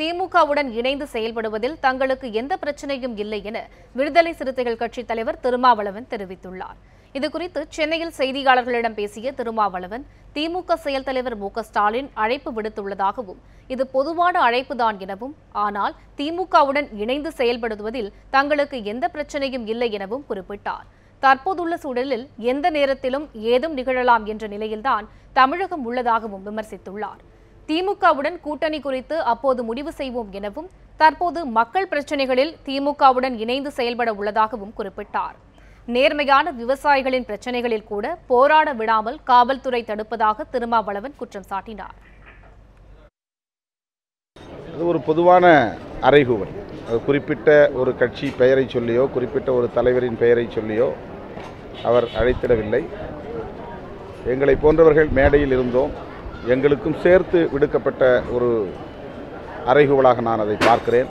திமுகவுடன் இணைந்து செயல்படுவதில் தங்களுக்கு எந்த பிரச்சனையும் இல்லை என விடுதலை சிறுத்தைகள் கட்சித் தலைவர் திருமாவளவன் தெரிவித்துள்ளார். இதுகுறித்து சென்னையில் செய்தியாளர்களிடம் பேசிய திருமாவளவன் திமுக செயல் தலைவர் மு ஸ்டாலின் அழைப்பு விடுத்துள்ளதாகவும் இது பொதுவான அழைப்புதான் எனவும் ஆனால் திமுகவுடன் இணைந்து செயல்படுவதில் தங்களுக்கு எந்த பிரச்சனையும் இல்லை எனவும் குறிப்பிட்டார். தற்போதுள்ள சூழலில் எந்த நேரத்திலும் ஏதும் நிகழலாம் என்ற நிலையில்தான் தமிழகம் உள்ளதாகவும் விமர்சித்துள்ளார். திமுகவுடன் கூட்டணி குறித்து அப்போது முடிவு செய்வோம் எனவும் தற்போது மக்கள் பிரச்சனைகளில் திமுகவுடன் இணைந்து செயல்பட உள்ளதாகவும் குறிப்பிட்டார். நேர்மையான விவசாயிகளின் பிரச்சனைகளில் கூட போராட விடாமல் காவல்துறை தடுப்பதாக திருமாவளவன் குற்றம் சாட்டினார். அது ஒரு பொதுவான அறைகூவல். அது குறிப்பிட்ட ஒரு கட்சி பெயரை சொல்லியோ குறிப்பிட்ட ஒரு தலைவரின் பெயரை சொல்லியோ அவர் அழைத்திடவில்லை. எங்களை போன்றவர்கள் மேடையில் இருந்தோம். எங்களுக்கும் சேர்த்து விடுக்கப்பட்ட ஒரு அறைகூவலாக நான் அதை பார்க்கிறேன்.